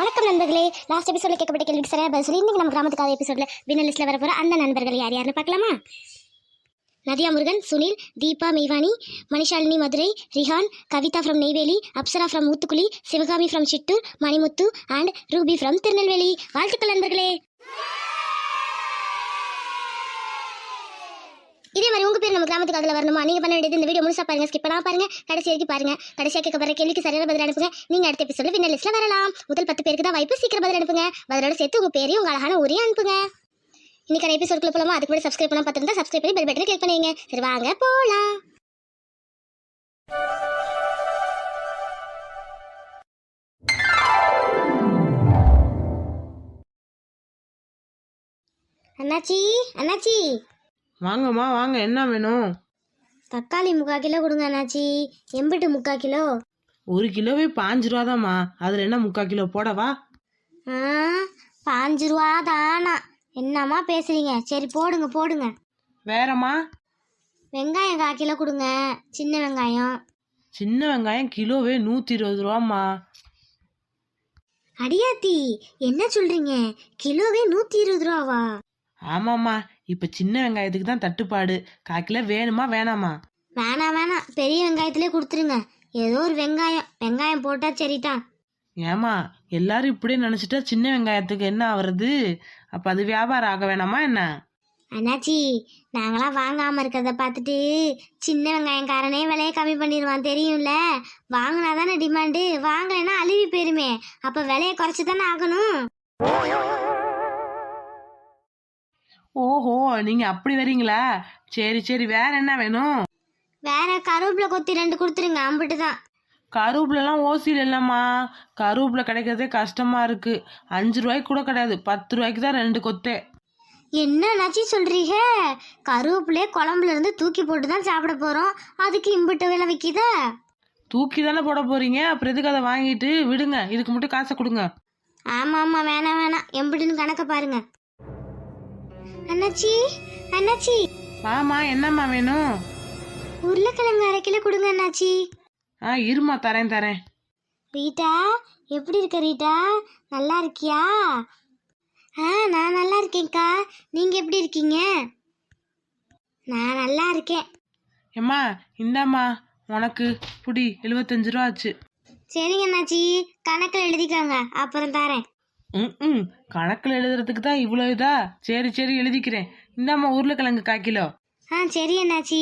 வணக்கம் நண்பர்களே. லாஸ்ட் எபிசோட்ல கேட்கப்பட்ட கேள்விக்கு சரியான பதில் சொல்லி இன்னைக்கு நம்ம கிராமத்துக்காக எபிசோட்ல வின லிஸ்ட்ல வர போற அந்த நண்பர்கள் யார் யாருன்னு பார்க்கலாமா? Nadiya Murugan Sunil Deepa Meivani Manishalini Madurai Rihan Kavitha from Neyveli Apsara from Oothukuzhi Sivakami from Chittoor Manimuthu and Ruby from Tirunelveli. வாழ்த்துக்கள் நண்பர்களே. இதே மாதிரி உங்க பேர் நம்ம கிராமத்துக்கு அதில் வரணுமா? நீங்க பண்ண வேண்டியது இந்த வீடியோ முழுசா பாருங்க. ஸ்கிப் பண்ணாம பாருங்க. கடைசி வரைக்கும் பாருங்க. கடைசியா கேட்க வர கேள்விக்கு சரியான பதில் அனுப்புங்க. நீங்க அடுத்த எபிசோட வின்னர் லிஸ்ட்ல வரலாம். முதல் பத்து பேருக்கு தான் வாய்ப்பு. சீக்கிரம் பதில் அனுப்புங்க. பதிலோட சேர்த்து உங்க பேரையும் உங்க அழகான ஊரையும் அனுப்புங்க. இன்னைக்கான எபிசோட்குள்ள போலாமா? அதுக்கு கூட சப்ஸ்கிரைப் பண்ணா பார்த்துருந்தா சப்ஸ்கிரைப் பண்ணி பெல் பட்டனை கிளிக் பண்ணுவீங்க சரி வாங்க போலாம். அண்ணாச்சி அண்ணாச்சி. வாங்கம்மா வாங்க என்ன வேணும்? தக்காளி முக்கால் கிலோ கொடுங்க அண்ணாச்சி. எம்பிட்டு முக்கால் கிலோ. ஒரு கிலோவே பாஞ்சு ரூபாதாம்மா. அதில் என்ன முக்கால் கிலோ? போடவா? ஆ பாஞ்சு ரூபா தானா என்னம்மா பேசுறீங்க? சரி போடுங்க போடுங்க. வேறம்மா? வெங்காயம் கால் கிலோ கொடுங்க. சின்ன வெங்காயம். சின்ன வெங்காயம் கிலோவே நூற்றி இருபது ரூபாம்மா. அடியாத்தி என்ன சொல்றீங்க? கிலோவே நூத்தி இருபது ரூபாவா? ஆமாம்மா. இப்போ சின்ன வெங்காயத்துக்கு தான் தட்டுப்பாடு. கால் கிலோ வேணுமா வேணாமா? வேணாம் வேணாம் பெரிய வெங்காயத்திலே கொடுத்துருங்க. ஏதோ ஒரு வெங்காயம். வெங்காயம் போட்டா சரிதான். ஏமா எல்லாரும் இப்படியே நினச்சிட்டா சின்ன வெங்காயத்துக்கு என்ன ஆகுறது அப்போ அது வியாபாரம் ஆக வேணாமா என்ன? அண்ணாச்சி நாங்களாம் வாங்காம இருக்கிறத பார்த்துட்டு சின்ன வெங்காயக்காரனே விலையை கம்மி பண்ணிடுவான் தெரியும்ல? வாங்கினா தானே டிமாண்டு வாங்கலைன்னா அழுவி போயிருமே. அப்ப விலையை குறைச்சி தானே ஆகணும்? ஓஹோ நீங்கள் அப்படி வரீங்களா? சரி சரி வேற என்ன வேணும்? வேற கருவேப்பிலை கொத்தி ரெண்டு கொடுத்துருங்க அம்பிட்டு தான். கருவேப்பிலலாம் ஓசியில் இல்லைம்மா. கருவேப்பிலை கிடைக்கிறதே கஷ்டமாக இருக்குது அஞ்சு ரூபாய்க்கு கூட கிடையாது. பத்து ரூபாய்க்கு தான் ரெண்டு கொத்தே. என்ன நச்சி சொல்றீங்க? கருவேப்பிலையே குழம்புல இருந்து தூக்கி போட்டு தான் சாப்பிட போறோம். அதுக்கு இம்பிட்டு விலை விற்கிதா தூக்கி தானே போட போறீங்க? அப்புறம் எதுக்கு அதை வாங்கிட்டு? விடுங்க இதுக்கு மட்டும் காசை கொடுங்க. ஆமா ஆமா வேணாம் வேணாம். எம்பிட்டுன்னு கணக்க பாருங்க. அண்ணாச்சி அண்ணாச்சி. வாமா என்னம்மா வேணும்? உருளைக்கிழங்கு அரை கிலோ கொடுங்க அண்ணாச்சி. ஆ இருமா தரேன் தரேன். ரீட்டா எப்படி இருக்க ரீட்டா? நல்லா இருக்கியா? ஆ நான் நல்லா இருக்கேன்க்கா. நீங்க எப்படி இருக்கீங்க? நான் நல்லா இருக்கேன். ஏம்மா இந்தாம்மா உனக்கு. புடி எழுபத்தஞ்சு ரூபா ஆச்சு. சரிங்க அண்ணாச்சி. கணக்கில் எழுதிக்கோங்க. அப்புறம் தரேன். ம் ம் கணக்கில் எழுதுறதுக்கு தான் இவ்வளோ இதா? சரி சரி எழுதிக்கிறேன். இந்தாம்மா உருளைக்கிழங்கு கா கிலோ ஆ சரி அண்ணாச்சி.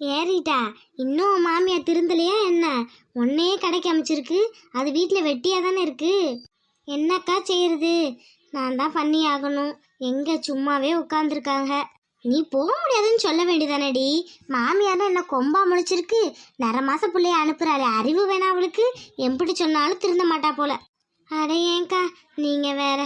ஏறிட்டா. இன்னும் உன் மாமியார் திருந்தலையா என்ன? ஒன்னே கடைக்கு அமைச்சிருக்கு. அது வீட்டில் வெட்டியாக தானே இருக்கு. என்னக்கா செய்யறது நான் தான் பண்ணி ஆகணும். எங்கே சும்மாவே உட்காந்துருக்காங்க நீ போக முடியாதுன்னு சொல்ல வேண்டியதானடி. மாமியார் என்ன கொம்பா முளைச்சிருக்கு நிற மாச பிள்ளைய அனுப்புறாளே. அறிவு வேணா அவளுக்கு. எப்படி சொன்னாலும் திருந்த மாட்டா போல. அடையேங்க்கா நீங்கள் வேற.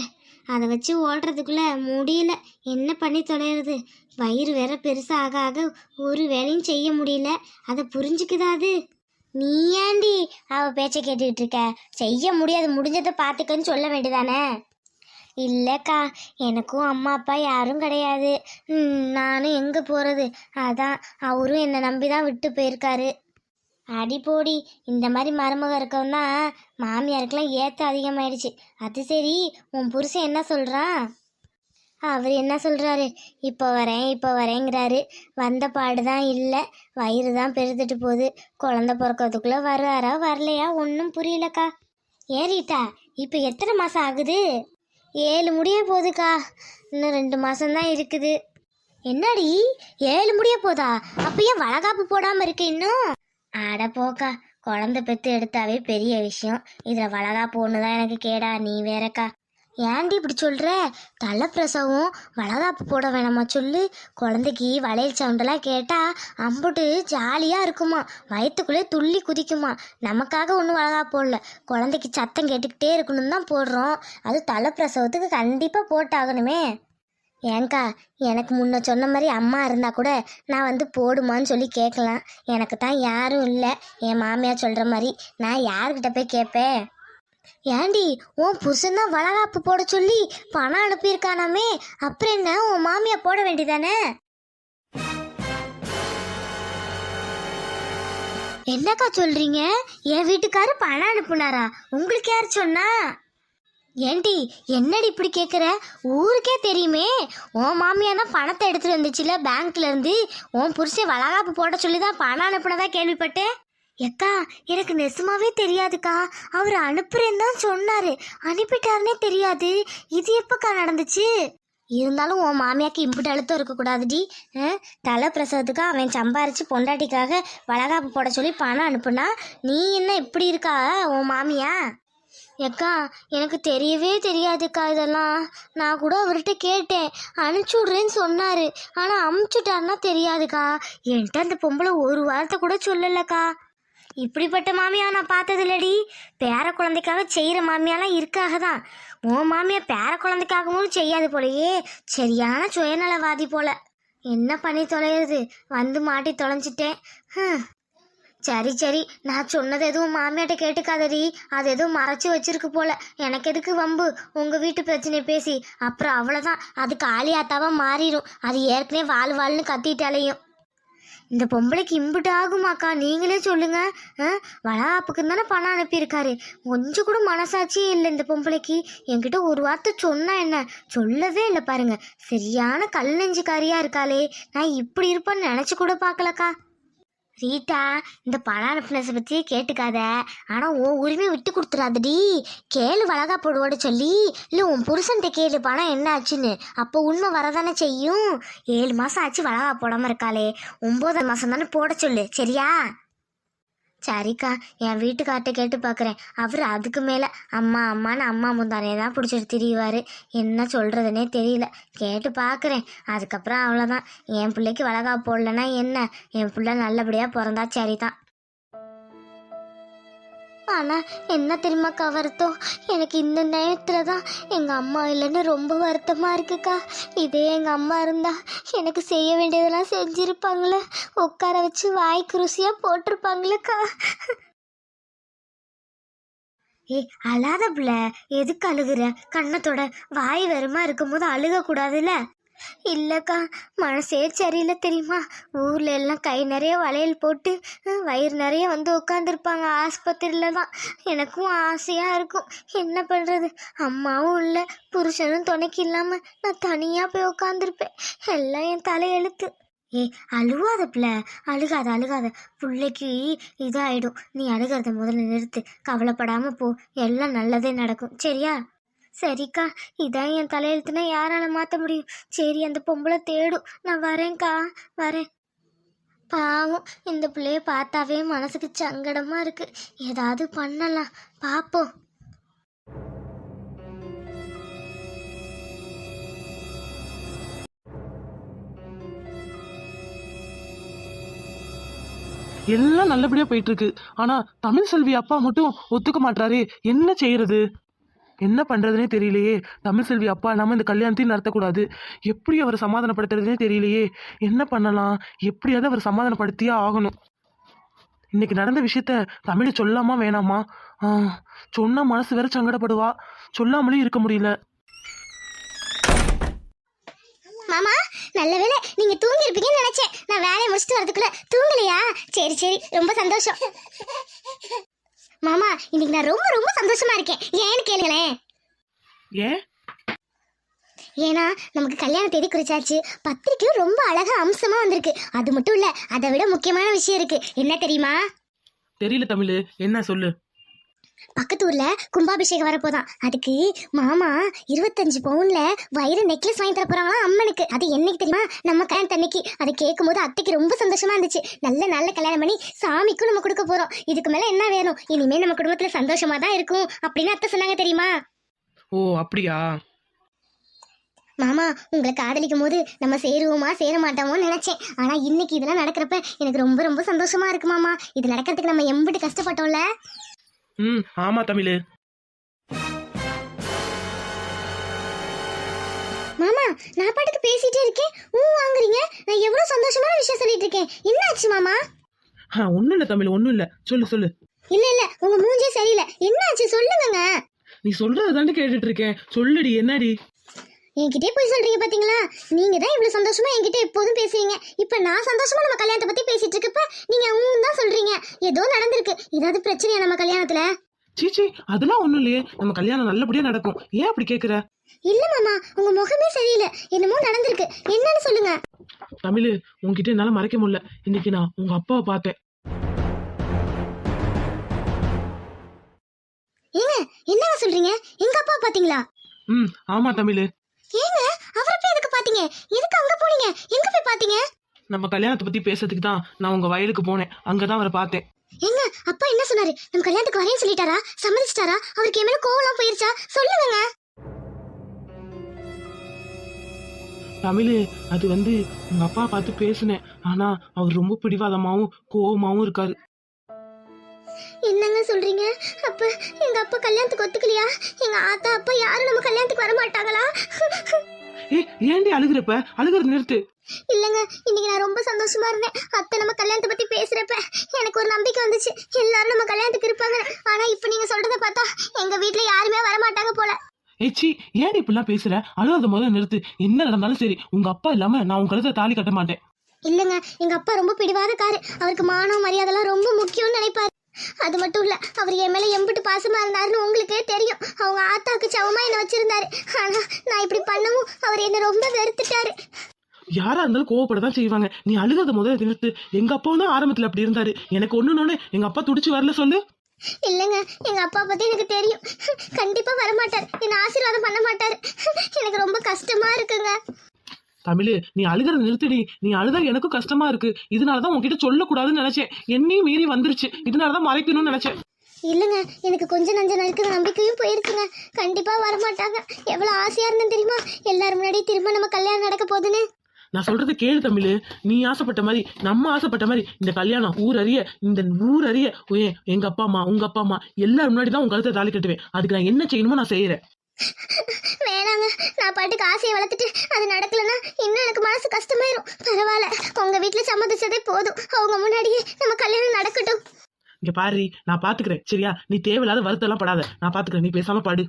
அதை வச்சு ஓடுறதுக்குள்ள முடியல. என்ன பண்ணி தொலைகிறது வயிறு வேற பெருசாக ஆக ஆக ஒரு வேலையும் செய்ய முடியல. அதை புரிஞ்சுக்குதா அது? நீ ஏண்டி அவ பேச்சை கேட்டுக்கிட்டு இருக்க? செய்ய முடியாது முடிஞ்சதை பார்த்துக்கன்னு சொல்ல வேண்டியதானே? இல்லைக்கா எனக்கும் அம்மா அப்பா யாரும் கிடையாது. ம், நானும் எங்கே போகிறது அதான் அவரும் என்னை நம்பி தான் விட்டு போயிருக்காரு. அடி போடி இந்த மாதிரி மருமக இருக்கவும் தான் மாமியாருக்கெல்லாம் ஏற்ற அதிகமாயிடுச்சு. அது சரி உன் புருஷன் என்ன சொல்கிறான் அவர் என்ன சொல்கிறாரு இப்போ வரேன் இப்போ வரேங்கிறாரு. வந்த பாடு தான் இல்லை வயிறு தான் பெருத்துட்டு போகுது. குழந்த பிறக்கிறதுக்குள்ளே வருவாரா வரலையா? ஒன்றும் புரியலக்கா. ஏறிட்டா இப்போ எத்தனை மாதம் ஆகுது? ஏழு முடிய போகுதுக்கா. இன்னும் ரெண்டு மாதம்தான் இருக்குது. என்னடி ஏழு முடிய போதா? அப்போ ஏன் வளகாப்பு போடாமல் இருக்கு இன்னும்? அட போக்கா குழந்தை பெற்று எடுத்தாவே பெரிய விஷயம். இதில் வளகா ஒன்று தான் எனக்கு கேடா நீ வேறக்கா. ஏன்டி இப்படி சொல்கிற தலைப்பிரசவம் வளகாப்பு போட வேணாமா சொல்லு? குழந்தைக்கு வளையல் சவுண்டெல்லாம் கேட்டால் அம்புட்டு ஜாலியாக இருக்குமா? வயிற்றுக்குள்ளே துள்ளி குதிக்குமா? நமக்காக ஒன்றும் வளகாப்பு போடல. குழந்தைக்கு சத்தம் கேட்டுக்கிட்டே இருக்கணும் தான் போடுறோம். அது தலைப்பிரசவத்துக்கு கண்டிப்பாக போட்டாகணுமே. ஏங்கா எனக்கு முன்ன சொன்ன மாதிரி அம்மா இருந்தா கூட நான் வந்து போடுமான்னு சொல்லி கேட்கலாம் எனக்கு தான் யாரும் இல்லை. என் மாமியார் சொல்கிற மாதிரி நான் யார்கிட்ட போய் கேட்பேன் ஏண்டி உன் புருஷன் தான் வளகாப்பு போட சொல்லி பணம் அனுப்பியிருக்கானாமே. அப்புறம் என்ன உன் மாமியா போட வேண்டியதானே? என்னக்கா சொல்றீங்க? என் வீட்டுக்காரு பணம் அனுப்புனாரா? உங்களுக்கு யார் சொன்னா? ஏண்டி என்னடி இப்படி கேட்குற ஊருக்கே தெரியுமே. உன் மாமியார் தான் பணத்தை எடுத்துட்டு வந்துச்சுல பேங்க்லேருந்து உன் புருஷன் வளகாப்பு போட சொல்லி தான் பணம் அனுப்புனதா கேள்விப்பட்டேன். எக்கா எனக்கு நெசமாவே தெரியாதுக்கா. அவர் அனுப்புறேன்னு தான் சொன்னாரு. அனுப்பிட்டாருனே தெரியாது. இது எப்போக்கா நடந்துச்சு? இருந்தாலும் உன் மாமியாக்கு இம்புட்டு அழுத்தம் இருக்கக்கூடாதுடி. ஆ? தலை பிரசவத்துக்கு அவன் சம்பாரிச்சு பொண்டாட்டிக்காக வளகாப்பு போட சொல்லி பணம் அனுப்புனா நீ என்ன இப்படி இருக்கா உன் மாமியா எக்கா எனக்கு தெரியவே தெரியாதுக்கா இதெல்லாம். நான் கூட அவர்கிட்ட கேட்டேன். அனுப்பிச்சி விட்றேன்னு சொன்னார். ஆனால் அமுச்சுட்டாருன்னா தெரியாதுக்கா. என்கிட்ட அந்த பொம்பளை ஒரு வார்த்தை கூட சொல்லலக்கா. இப்படிப்பட்ட மாமியா நான் பார்த்ததில்லடி. பேர குழந்தைக்காக செய்கிற மாமியாலாம் இருக்காக தான். உன் மாமியா பேர குழந்தைக்காகவும் செய்யாது போலயே. சரியான சுயநலவாதி போல. என்ன பண்ணி தொலைகிறது வந்து மாட்டி தொலைஞ்சிட்டேன். ஹம். சரி சரி. நான் சொன்னது எதுவும் மாமியாட்ட கேட்டுக்காதடி. அது எதுவும் மறைச்சு வச்சிருக்கு போல. எனக்கு எதுக்கு வம்பு? உங்க வீட்டு பிரச்சனை பேசி. அப்புறம் அவ்வளோதான் அது காளியாத்தாவா மாறிடும். அது ஏற்கனவே வாழ் வாழ்னு கத்திட்டாலையும் இந்த பொம்பளைக்கு இம்புட்டு ஆகுமாக்கா? நீங்களே சொல்லுங்க. ஆ? தானே பணம் அனுப்பியிருக்காரு. கொஞ்சம் கூட மனசாட்சியே இல்லை இந்த பொம்பளைக்கு. என்கிட்ட ஒரு வார்த்தை சொன்னா என்ன? சொல்லவே இல்லை பாருங்க. சரியான கல் நெஞ்சுக்காரியா இருக்காளே. நான் இப்படி இருப்பேன்னு நினச்சி கூட பார்க்கலக்கா. ரீட்டா இந்த பணம் அனுப்புனதை பற்றி கேட்டுக்காத. ஆனால் உன் உரிமையை விட்டு கொடுத்துடாதடி கேளு வழகா போடுவோட சொல்லி. இல்லை உன் புருஷன்ட்ட கேளு பணம் என்ன ஆச்சுன்னு. அப்போ உண்மை வரதானே செய்யும்? ஏழு மாதம் ஆச்சு வழகா போடாமல் இருக்காளே. ஒம்பது மாதம் தானே போட சொல்லு சரியா? சரிக்கா என் வீட்டுக்கார்ட்ட கேட்டு பார்க்குறேன் அவர் அதுக்கு மேலே அம்மா அம்மான்னு அம்மா முந்தானே தான் பிடிச்சிட்டு திரியுவார். என்ன சொல்கிறதுனே தெரியல. கேட்டு பார்க்குறேன் அதுக்கப்புறம் அவ்வளோதான் என் பிள்ளைக்கு வளகா போடலன்னா என்ன? என் பிள்ளை நல்லபடியாக பிறந்தா சரிதான். ஆனால் என்ன தெரியுமாக்கா வருத்தம்? எனக்கு இந்த நேரத்தில் தான் எங்கள் அம்மா இல்லைன்னு ரொம்ப வருத்தமாக இருக்குக்கா. இதே எங்கள் அம்மா இருந்தால் எனக்கு செய்ய வேண்டியதெல்லாம் செஞ்சுருப்பாங்களே. உட்கார வச்சு வாய்க்கு ருசியாக போட்டிருப்பாங்களேக்கா. ஏய் அழாத பிள்ளை எதுக்கு அழுகுற? கண்ணத்தோட வாய் வருமா இருக்கும்போது அழுகக்கூடாதுல்ல? இல்லைக்கா மனசே சரியில்லை தெரியுமா? ஊரில் எல்லாம் கை நிறைய வளையல் போட்டு வயிறு நிறைய வந்து உட்காந்துருப்பாங்க ஆஸ்பத்திரியில் தான். எனக்கும் ஆசையாக இருக்கும். என்ன பண்ணுறது அம்மாவும் இல்லை புருஷனும் துணைக்கு இல்லாமல் நான் தனியாக போய் உட்காந்துருப்பேன் எல்லாம் என் தலையெழுத்து. ஏ அழுவாத பிள்ளை. அழுகாத அழுகாத. பிள்ளைக்கு இதாயிடும். நீ அழுகிறத முதல்ல நிறுத்து. கவலைப்படாமல் போ. எல்லாம் நல்லதே நடக்கும். சரியா? சரிக்கா இதான் என் தலையெழுத்துனா யாரால மாற்ற முடியும்? சரி அந்த பொம்பளை தேடும் நான் வரேன்க்கா. வரேன். பாவம் இந்த பிள்ளைய பார்த்தாவே மனசுக்கு சங்கடமா இருக்கு. ஏதாவது பண்ணலாம். பாப்போம். எல்லாம் நல்லபடியா போயிட்டு இருக்கு. ஆனா தமிழ் செல்வி அப்பா மட்டும் ஒத்துக்க மாட்டாரே என்ன செய்யறது? என்ன பண்ணுறதுனே தெரியலையே. தமிழ் செல்வி அப்பா இல்லாமல் இந்த கல்யாணத்தையும் நடத்தக்கூடாது. எப்படி அவரை சமாதானப்படுத்துறதுனே தெரியலையே. என்ன பண்ணலாம்? எப்படியாவது அவர் சமாதானப்படுத்தியே ஆகணும். இன்னைக்கு நடந்த விஷயத்த தமிழ் சொல்லாமா வேணாமா? சொன்னால் சொன்னா மனசு வேற சங்கடப்படுவா. சொல்லாமலே இருக்க முடியல. மாமா நல்ல வேலை நீங்க தூங்கி இருப்பீங்கன்னு நினைச்சேன். நான் வேலையை முடிச்சுட்டு வரதுக்குள்ள தூங்கலையா? சரி சரி. ரொம்ப சந்தோஷம். மாமா இன்னைக்கு நான் ரொம்ப ரொம்ப சந்தோஷமா இருக்கேன். ஏன்னு கேளுங்களேன். ஏன்? ஏன்னா நமக்கு கல்யாண தேதி குறிச்சாச்சு. பத்திரிக்கையும் ரொம்ப அழகா அம்சமா வந்திருக்கு. அது மட்டும் இல்ல அதை விட முக்கியமான விஷயம் இருக்கு. என்ன தெரியுமா? தெரியல தமிழ். என்ன சொல்லு? பக்கத்து ஊர்ல கும்பாபிஷேகம் வரப்போதான். அதுக்கு மாமா இருபத்தஞ்சு பவுன்ல வைர நெக்லஸ் வாங்கி தர போறாங்களா அம்மனுக்கு. அது என்னைக்கு தெரியுமா? நம்ம கல்யாணத்து அன்னைக்கு. அதை கேட்கும் போது அத்தைக்கு ரொம்ப சந்தோஷமா இருந்துச்சு. நல்ல நல்ல கல்யாணம் பண்ணி சாமிக்கும் நம்ம கொடுக்க போறோம். இதுக்கு மேல என்ன வேணும்? இனிமே நம்ம குடும்பத்துல சந்தோஷமா தான் இருக்கும். அப்படின்னு அத்தை சொன்னாங்க தெரியுமா? ஓ அப்படியா? மாமா உங்களை காதலிக்கும் போது நம்ம சேருவோமா சேர மாட்டோமோன்னு நினைச்சேன். ஆனா இன்னைக்கு இதெல்லாம் நடக்கிறப்ப எனக்கு ரொம்ப ரொம்ப சந்தோஷமா இருக்கு மாமா. இது நடக்கிறதுக்கு நம்ம எம்பிட்டு கஷ்டப்பட்டோம்ல. ம் ஆமா தமிழ். மாமா நான் பாட்டுக்கு பேசிட்டே இருக்கேன். ஊ வாங்குறீங்க. நான் எவ்வளவு சந்தோஷமான விஷயம் சொல்லிட்டு இருக்கேன். என்ன ஆச்சு மாமா ஒன்றும் இல்லை தமிழ் ஒன்றும் இல்லை. சொல்லு சொல்லு. இல்ல இல்ல உங்க மூஞ்சே சரியில்லை. என்ன ஆச்சு சொல்லுங்கங்க. நீ சொல்றத தாண்டி கேட்டுட்டு இருக்கேன். சொல்லுடி என்னடி? என்கிட்டயே போய் சொல்றீங்க பாத்தீங்களா? நீங்க தான் இவ்வளவு சந்தோஷமா என்கிட்ட எப்போதும் பேசுவீங்க இப்ப நான் சந்தோஷமா நம்ம கல்யாணத்தை பத்தி பேசிட்டு இருக்கப்ப நீங்க ஊன் தான் சொல்றீங்க. ஏதோ நடந்திருக்கு. ஏதாவது பிரச்சனையா நம்ம கல்யாணத்துல? சீச்சி அதெல்லாம் ஒண்ணும் இல்லையே. நம்ம கல்யாணம் நல்லபடியா நடக்கும். ஏன் அப்படி கேக்குற? இல்ல மாமா உங்க முகமே சரியில்லை. என்னமோ நடந்திருக்கு. என்னன்னு சொல்லுங்க. தமிழ் உன்கிட்ட என்னால மறைக்க முடியல. இன்னைக்கு நான் உங்க அப்பாவை பார்த்தேன். ஏங்க என்னங்க சொல்றீங்க? எங்க அப்பா பாத்தீங்களா ம் ஆமா தமிழ். ஏங்க அவரை போய் எதுக்கு பாத்தீங்க? எதுக்கு அங்க போனீங்க? எங்க போய் பாத்தீங்க? நம்ம கல்யாணத்தை பத்தி பேசுறதுக்கு தான் நான் உங்க வயலுக்கு போனேன். அங்கதான் அவரை பார்த்தேன். ஏங்க அப்பா என்ன சொன்னாரு? நம்ம கல்யாணத்துக்கு வரேன்னு சொல்லிட்டாரா? சம்மதிச்சிட்டாரா? அவருக்கு என் மேல கோவலாம் போயிருச்சா? சொல்லுங்க தமிழ் அது வந்து உங்க அப்பா பார்த்து பேசினேன். ஆனா அவர் ரொம்ப பிடிவாதமாவும் கோவமாவும் இருக்காரு. என்னங்க சொல்றீங்க? அப்ப எங்க அப்பா கல்யாணத்துக்கு ஒத்துக்கலையா? எங்க ஆத்தா அப்பா யாரும் நம்ம கல்யாணத்துக்கு வர மாட்டாங்களா? ஏ ஏன்டி அழுகுறப்ப? அழுகுறது நிறுத்து. இல்லங்க இன்னைக்கு நான் ரொம்ப சந்தோஷமா இருந்தேன். அத்தை நம்ம கல்யாணத்தை பத்தி பேசுறப்ப எனக்கு ஒரு நம்பிக்கை வந்துச்சு. எல்லாரும் நம்ம கல்யாணத்துக்கு இருப்பாங்க. ஆனா இப்ப நீங்க சொல்றத பார்த்தா எங்க வீட்ல யாருமே வர மாட்டாங்க போல. ஏச்சி ஏன் இப்படிலாம் பேசுற? அழுகிறத முதல்ல நிறுத்து. என்ன நடந்தாலும் சரி உங்க அப்பா இல்லாம நான் உங்க கழுத்தை தாலி கட்ட மாட்டேன். இல்லங்க எங்க அப்பா ரொம்ப பிடிவாதக்காரு அவருக்கு மானம் மரியாதைலாம் ரொம்ப முக்கியம்னு நினைப்பாரு. அது மட்டும் இல்ல அவர் என் மேல எம்பிட்டு பாசமா இருந்தாருன்னு உங்களுக்கே தெரியும். அவங்க ஆத்தாக்கு சவமா என்ன வச்சிருந்தாரு. ஆனா நான் இப்படி பண்ணவும் அவர் என்ன ரொம்ப வெறுத்துட்டாரு. யாரா இருந்தாலும் கோவப்பட தான் செய்வாங்க. நீ அழுகிறத முதல்ல நிறுத்து. எங்க அப்பாவும் தான் ஆரம்பத்துல அப்படி இருந்தாரு. எனக்கு ஒண்ணுனோடனே எங்க அப்பா துடிச்சு வரல சொல்லு. இல்லைங்க எங்க அப்பா பத்தி எனக்கு தெரியும். கண்டிப்பா வரமாட்டார். என்ன ஆசீர்வாதம் பண்ண மாட்டாரு. எனக்கு ரொம்ப கஷ்டமா இருக்குங்க. தமிழ் நீ அழுகிறத நிறுத்துடி. நீ அழுதா எனக்கும் கஷ்டமா இருக்கு. இதனாலதான் உன்கிட்ட சொல்லக்கூடாதுன்னு நினைச்சேன். என்னையும் மீறி வந்துருச்சு. இதனாலதான் மறைக்கணும்னு நினைச்சேன். இல்லைங்க எனக்கு கொஞ்சம் நஞ்சம் இருக்கிற நம்பிக்கையும் போயிருக்குங்க கண்டிப்பா வரமாட்டாங்க. எவ்வளவு ஆசையா இருந்தேன் தெரியுமா? எல்லாரும் முன்னாடி திரும்ப நம்ம கல்யாணம் நடக்க போகுதுன்னு. நான் சொல்றது கேளு தமிழ். நீ ஆசைப்பட்ட மாதிரி நம்ம ஆசைப்பட்ட மாதிரி இந்த கல்யாணம் ஊர் அறிய இந்த ஊர் அறிய ஏன் எங்க அப்பா அம்மா உங்க அப்பா அம்மா எல்லாரும் முன்னாடி தான் உங்க கழுத்தை தாலி கட்டுவேன். அதுக்கு நான் என்ன செய்யணுமோ நான் செய்யறேன். வேணாங்க நான் பாட்டுக்கு ஆசையை வளர்த்துட்டு அது நடக்கலன்னா இன்னும் எனக்கு மனசு கஷ்டமாயிரும். பரவாயில்ல உங்க வீட்டுல சம்மதிச்சதே போதும். அவங்க முன்னாடியே நம்ம கல்யாணம் நடக்கட்டும். இங்க பாரு நான் பாத்துக்கிறேன். சரியா? நீ தேவையில்லாத வருத்தம் படாத. நான் பாத்துக்கிறேன். நீ பேசாம பாடு.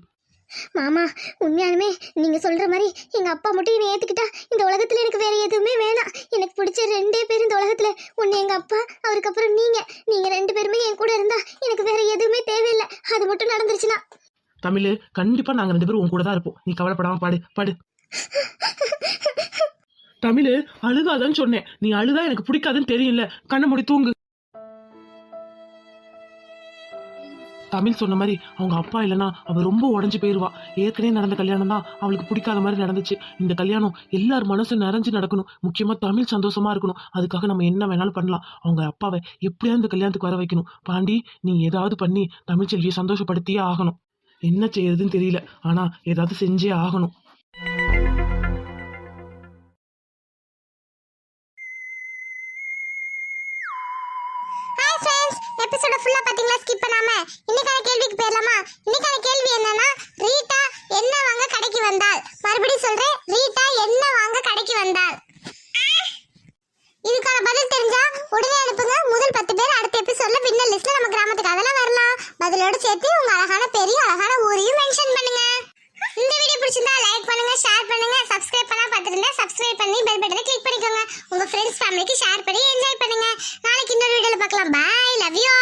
மாமா உண்மையாலுமே நீங்க சொல்ற மாதிரி எங்க அப்பா மட்டும் என்னை ஏத்துக்கிட்டா இந்த உலகத்துல எனக்கு வேற எதுவுமே வேணாம். எனக்கு பிடிச்ச ரெண்டே பேர் இந்த உலகத்துல. ஒன்னு எங்க அப்பா அவருக்கு அப்புறம் நீங்க. நீங்க ரெண்டு பேருமே என் கூட இருந்தா எனக்கு வேற எதுவுமே தேவையில்லை. அது மட்டும் நடந்துருச்சுன்னா. தமிழ் கண்டிப்பா நாங்க ரெண்டு பேரும் உன் கூட தான் இருப்போம். நீ கவலைப்படாம பாடு பாடு. தமிழ் அழுகாதன்னு சொன்னேன். நீ அழுதா எனக்கு பிடிக்காதுன்னு தெரியல கண்ணை மூடி தூங்கு. தமிழ் சொன்ன மாதிரி அவங்க அப்பா இல்லைன்னா அவள் ரொம்ப உடஞ்சி போயிடுவா ஏற்கனவே நடந்த கல்யாணம் தான் அவளுக்கு பிடிக்காத மாதிரி நடந்துச்சு. இந்த கல்யாணம் எல்லார் மனசும் நிறைஞ்சு நடக்கணும். முக்கியமாக தமிழ் சந்தோஷமா இருக்கணும். அதுக்காக நம்ம என்ன வேணாலும் பண்ணலாம். அவங்க அப்பாவை எப்படியாவது இந்த கல்யாணத்துக்கு வர வைக்கணும். பாண்டி நீ ஏதாவது பண்ணி தமிழ் செல்வியை சந்தோஷப்படுத்தியே ஆகணும். என்ன செய்யறதுன்னு தெரியல. ஆனால் ஏதாவது செஞ்சே ஆகணும். ஹாய் ஃப்ரெண்ட்ஸ் எபிசோட ஃபுல்லா பாத்தீங்களா ஸ்கிப் பண்ணாம. இன்னைக்கான கேள்விக்கு போயிடலாமா? இன்னைக்கான கேள்வி என்னன்னா ரீட்டா என்ன வாங்க கடைக்கு வந்தாள்? மறுபடியும் சொல்றேன் ரீட்டா என்ன வாங்க கடைக்கு வந்தாள்? இதுக்கான பதில் தெரிஞ்சா உடனே அனுப்புங்க. முதல் பத்து பேர் அடுத்த எபிசோட்ல வின்னர் லிஸ்ட்ல நம்ம கிராமத்துக்கு அதெல்லாம் வரலாம். பதிலோட சேர்த்து உங்க அழகான பெரிய அழகான ஊரையும் மென்ஷன் பண்ணுங்க. இந்த வீடியோ பிடிச்சிருந்தா லைக் பண்ணுங்க ஷேர் பண்ணுங்க சப்ஸ்கிரைப் பண்ணா பார்த்துருந்தா சப்ஸ்கிரைப் பண்ணி பெல் பட்டனை கிளிக் பண்ணிக்கோங்க. உங்க ஃப்ரெண்ட்ஸ் ஃபேமிலிக்கு ஷேர் பண்ணி என்ஜாய் பண்ணுங்க. நாளைக்கு இன்னொரு வீடியோல பார்க்கலாம். Bye love you